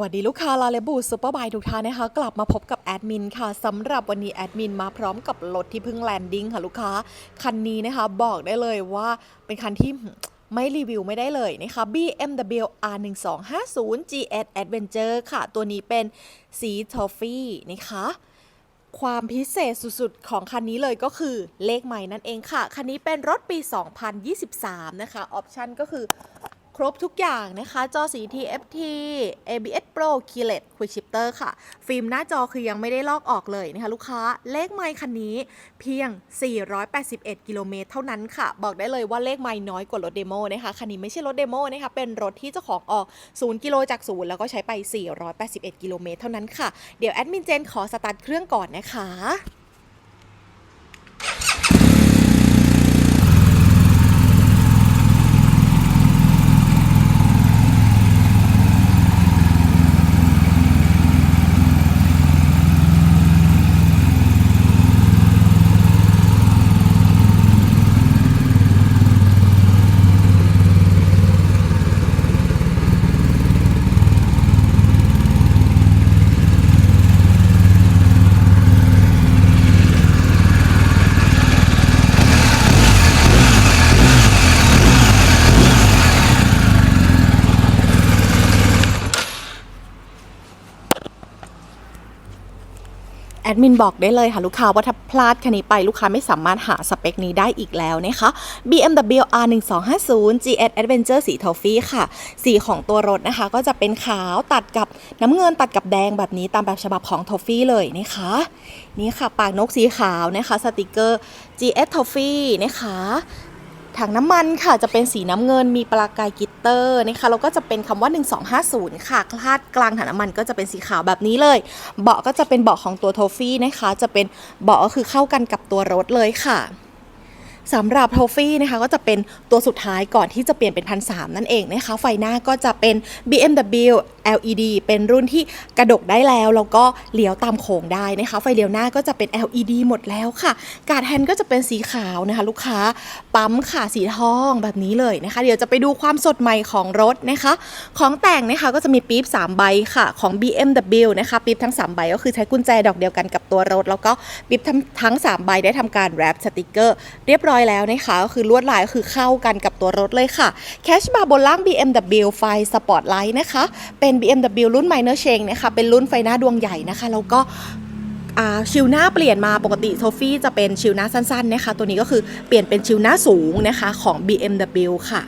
วัสดีลูกค้าลาเลบูซูเปอร์บายทุกท่านนะคะ กลับมาพบกับแอดมินค่ะสำหรับวันนี้แอดมินมาพร้อมกับรถที่เพิ่งแลนดิ้งค่ะลูกค้า คันนี้นะคะบอกได้เลยว่าเป็นคันที่ไม่รีวิวไม่ได้เลยนะคะ BMW R1250 GS Adventure ค่ะ ตัวนี้เป็นสีทอฟฟี่นะคะความพิเศษสุดๆ ของคันนี้เลยก็คือเลขใหม่นั่นเองค่ะ คันนี้เป็นรถปี 2023 นะคะ ออปชันก็คือ ครบทุกอย่างนะคะ จอสี TFT ABS Pro Keyless Quick Shifter ค่ะ ฟิล์มหน้าจอคือยังไม่ได้ลอกออกเลยนะคะลูกค้า เลขไมค์คันนี้เพียง 481 กิโลเมตรเท่านั้นค่ะ บอกได้เลยว่าเลขไมค์น้อยกว่ารถเดโมนะคะ คันนี้ไม่ใช่รถเดโมนะคะ เป็นรถที่เจ้าของออก 0 กิโลจากศูนย์แล้วก็ใช้ไป 481 กิโลเมตรเท่านั้นค่ะ เดี๋ยวแอดมินเจนขอสตาร์ทเครื่องก่อนนะคะ แอดมินบอกได้เลยค่ะ ลูกค้าว่าถ้าพลาดคันนี้ไปลูกค้าไม่สามารถหาสเปคนี้ได้อีกแล้วนะคะ BMW R1250 GS Adventure สีทอฟฟี่ค่ะ สีของตัวรถนะคะ ก็จะเป็นขาวตัดกับน้ำเงินตัดกับแดงแบบนี้ตามแบบฉบับของทอฟฟี่เลยนะคะ นี่ค่ะ ปากนกสีขาวนะคะสติกเกอร์ GS Toffee นะคะ ถังน้ำมันค่ะจะเป็นสีน้ำเงินมีปลากายกิตเตอร์นะคะแล้วก็จะเป็นคำว่า 1250 ค่ะคลาดกลางถังน้ำมันก็จะเป็นสีขาวแบบนี้เลย เบาะก็จะเป็นเบาะของตัวโทฟี่นะคะ จะเป็นเบาะก็คือเข้ากันกับตัวรถเลยค่ะ สำหรับโทฟี่นะคะก็จะเป็นตัวสุดท้ายก่อนที่จะเปลี่ยนเป็นพันสนั่นเองนะคะไฟหน้าก็จะเป็น BMW LED เป็นรุ่นที่กระดกได้แล้วแล้วก็เลี้ยวตามโค้งได้นะคะไฟเลี้ยวหน้าก็จะเป็น LED หมดแล้วค่ะ การ์ดแฮนด์ก็จะเป็นสีขาวนะคะลูกค้าปั๊มค่ะสีทองแบบนี้เลยนะคะ เดี๋ยวจะไปดูความสดใหม่ของรถนะคะ ของแต่งนะคะก็จะมีปี๊บ3ใบค่ะของ BMW นะคะปี๊บทั้ง 3 ใบก็คือใช้กุญแจดอกเดียวกันกับตัวรถ แล้วก็ปี๊บทั้ง3ใบได้ทำการแรปสติกเกอร์เรียบร้อยแล้วนะคะก็คือลวดลายก็คือเข้ากันกับตัวรถเลยค่ะแคชบาร์บนล่าง BMW ไฟสปอร์ตไลท์นะคะ เป็น BMW รุ่น Minor Change นะคะเป็นรุ่นไฟหน้าดวงใหญ่นะคะ แล้วก็ชิวหน้าเปลี่ยนมาปกติโซฟี่จะเป็นชิวหน้าสั้นๆนะคะ ตัวนี้ก็คือเปลี่ยนเป็นชิวหน้าสูงนะคะของ BMW ค่ะ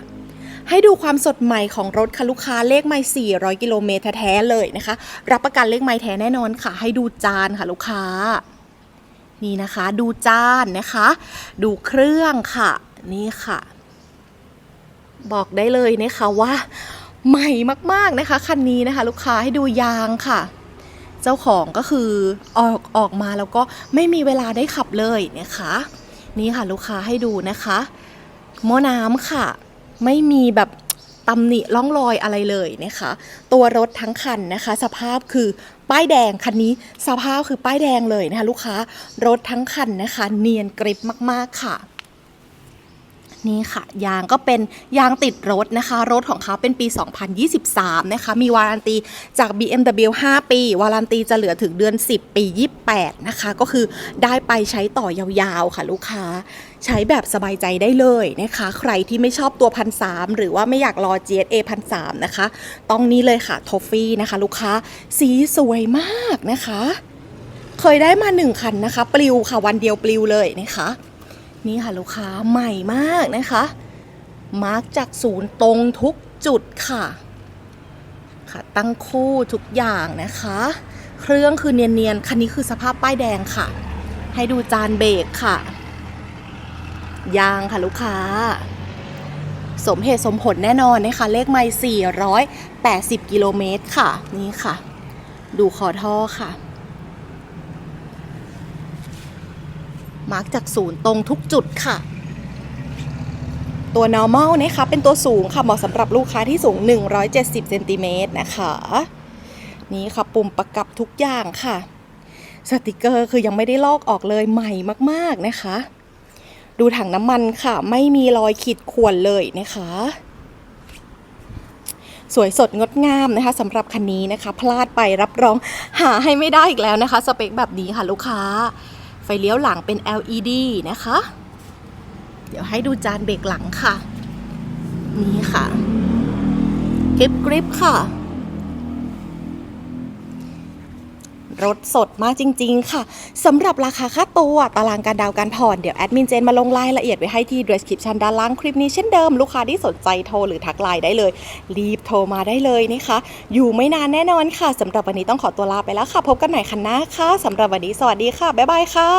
ให้ดูความสดใหม่ของรถค่ะลูกค้าเลขไม่400 กิโลเมตรแท้ๆเลยนะคะ รับประกันเลขไม่แท้แน่นอนค่ะ ให้ดูจานค่ะลูกค้า นี่นะคะ ดูจานนะคะ ดูเครื่องค่ะ นี่ค่ะ บอกได้เลยนะคะว่า ใหม่มากๆนะคะคันนี้นะคะ ลูกค้าให้ดูยางค่ะ เจ้าของก็คือออกออกมาแล้วก็ไม่มีเวลาได้ขับเลยนะคะ นี่ค่ะลูกค้าให้ดูนะคะหม้อน้ำค่ะ ไม่มีแบบ ตำหนิร่องรอยอะไรเลยนะคะ ตัวรถทั้งคันนะคะ สภาพคือป้ายแดงคันนี้สภาพคือป้ายแดงเลยนะคะลูกค้ารถทั้งคันนะคะ เนียนกริบมากๆค่ะ นี่ค่ะ ยางก็เป็นยางติดรถนะคะ รถของเขาเป็นปี 2023 นะคะ มีวารันตีจาก BMW 5 ปี วารันตีจะเหลือถึงเดือน 10 ปี 28 นะคะ ก็คือได้ไปใช้ต่อยาวๆ ค่ะลูกค้า ใช้แบบสบายใจได้เลยนะคะ ใครที่ไม่ชอบตัวพันสหรือว่าไม่อยากรอ GSA พันสนะคะ ต้องนี้เลยค่ะ ทอฟฟี่นะคะ ลูกค้า สีสวยมากนะคะ เคยได้มาหนึ่งคันนะคะ ปลิวค่ะ วันเดียวปลิวเลยนะคะ นี่ค่ะลูกค้าใหม่มากนะคะ มาร์กจากศูนย์ตรงทุกจุดค่ะ ค่ะตั้งคู่ทุกอย่างนะคะ เครื่องคือเนียนๆ คันนี้คือสภาพป้ายแดงค่ะ ให้ดูจานเบรกค่ะ ยางค่ะลูกค้า สมเหตุสมผลแน่นอนนะคะ เลขไม่480 กิโลเมตรค่ะ นี่ค่ะ ดูคอท่อค่ะ มาร์กจากศูนย์ตรงทุกจุดค่ะ ตัว normal นะคะเป็นตัวสูงค่ะเหมาะสำหรับลูกค้าที่สูง 170เซนติเมตรนะคะ นี่ค่ะปุ่มประกับทุกอย่างค่ะ สติกเกอร์คือยังไม่ได้ลอกออกเลยใหม่มากๆนะคะ ดูถังน้ำมันค่ะ ไม่มีรอยขีดข่วนเลยนะคะสวยสดงดงามนะคะสำหรับคันนี้นะคะ พลาดไปรับรองหาให้ไม่ได้อีกแล้วนะคะ สเปคแบบนี้ค่ะลูกค้า ไฟเลี้ยวหลังเป็น LED นะคะ เดี๋ยวให้ดูจานเบรกหลังค่ะ นี่ค่ะกริบกริบค่ะ รถสดมากจริง ๆ ค่ะสำหรับราคาค่าตัวตารางการดาวน์การผ่อนเดี๋ยวแอดมินเจนมาลงรายละเอียดไว้ให้ที่ description ด้านล่างคลิปนี้เช่นเดิม ลูกค้าที่สนใจโทรหรือทักไลน์ได้เลย รีบโทรมาได้เลยนะคะ อยู่ไม่นานแน่นอนค่ะสำหรับวันนี้ต้องขอตัวลาไปแล้วค่ะ พบกันใหม่คันหน้าค่ะสำหรับวันนี้สวัสดีค่ะบ๊ายบายค่ะ